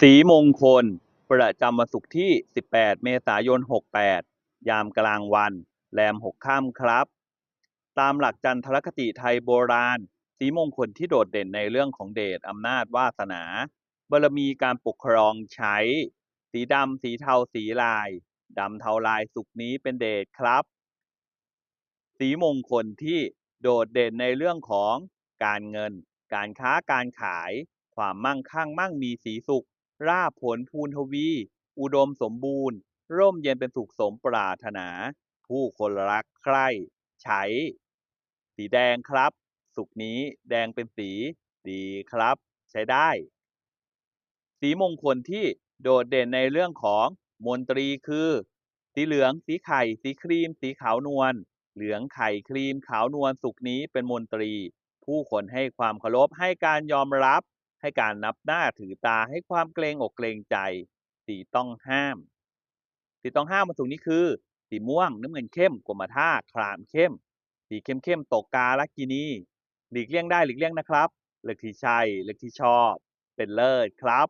สีมงคล ประจำวันศุกร์ที่ 18 เมษายน 68 ยามกลางวัน แรม6ค่ำครับ ตามหลักจันทรคติไทยโบราณ สีมงคลที่โดดเด่นในเรื่องของเดชอำนาจวาสนา บารมีการปกครองใช้ สีดำ สีเทา สีลาย ดำเทาลายสุกนี้เป็นเดชครับ สีมงคลที่โดดเด่นในเรื่องของการเงิน การค้า การขาย ความมั่งคั่งมั่งมีสีสุข ราบผลพูนทวี อุดมสมบูรณ์ ร่มเย็นเป็นสุขสมปรารถนา ผู้คนรักใคร่ใช้ สีแดงครับ สุกร์นี้แดงเป็นสี ดีครับ ใช้ได้ สีมงคลที่โดดเด่นในเรื่องของมนตรีคือ สีเหลือง สีไข่ สีครีม สีขาวนวล เหลืองไข่ครีมขาวนวลสุกร์นี้เป็นมนตรี ผู้คนให้ความเคารพให้การยอมรับ ให้การนับหน้าถือตาให้ความเกรงอกเกรงใจ สีต้องห้าม สีต้องห้ามมาสูงนี้คือ สีม่วงน้ำเงินเข้มกรมท่าครามเข้ม สีเข้มเข้มๆตกกาลักกินีหลีกเลี่ยงได้หลีกเลี่ยงนะครับ เลือกที่ใช่เลือกที่ชอบ เป็นเลิศครับ